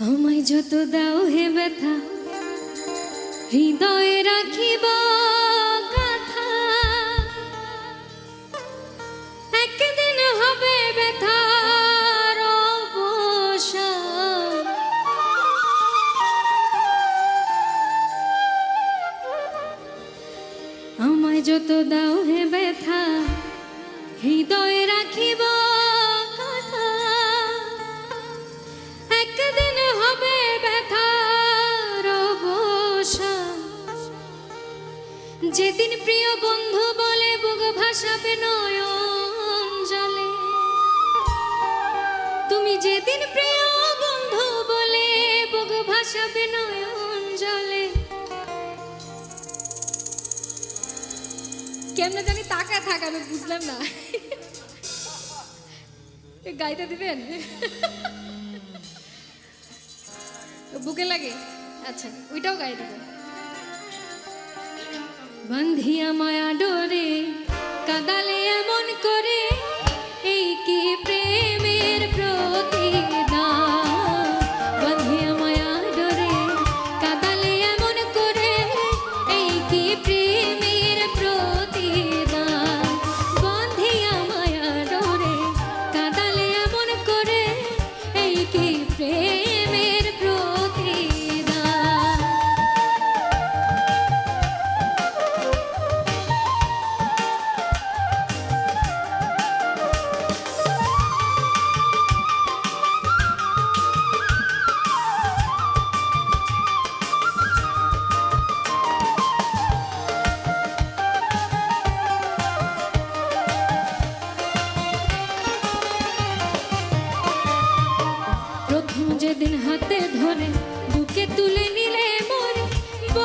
আমায় যত দাও হে ব্যথা হৃদয়ে রাখিব একদিন হবে যত দাও হে ব্যথা হৃদয়ে যেদিন প্রিয় বন্ধু বলে বুক ভাসাবে নয়ন জলে তুমি যেদিন প্রিয় বন্ধু বলে বুক ভাসাবে নয়ন জলে। কেমনে জানি তাকায় থাক আমি বুঝলাম না। গাইতে দিবেন? বুকে লাগে? আচ্ছা ওইটাও গাই দেবো বান্ধিয়া মায়া ডোরে কাদালে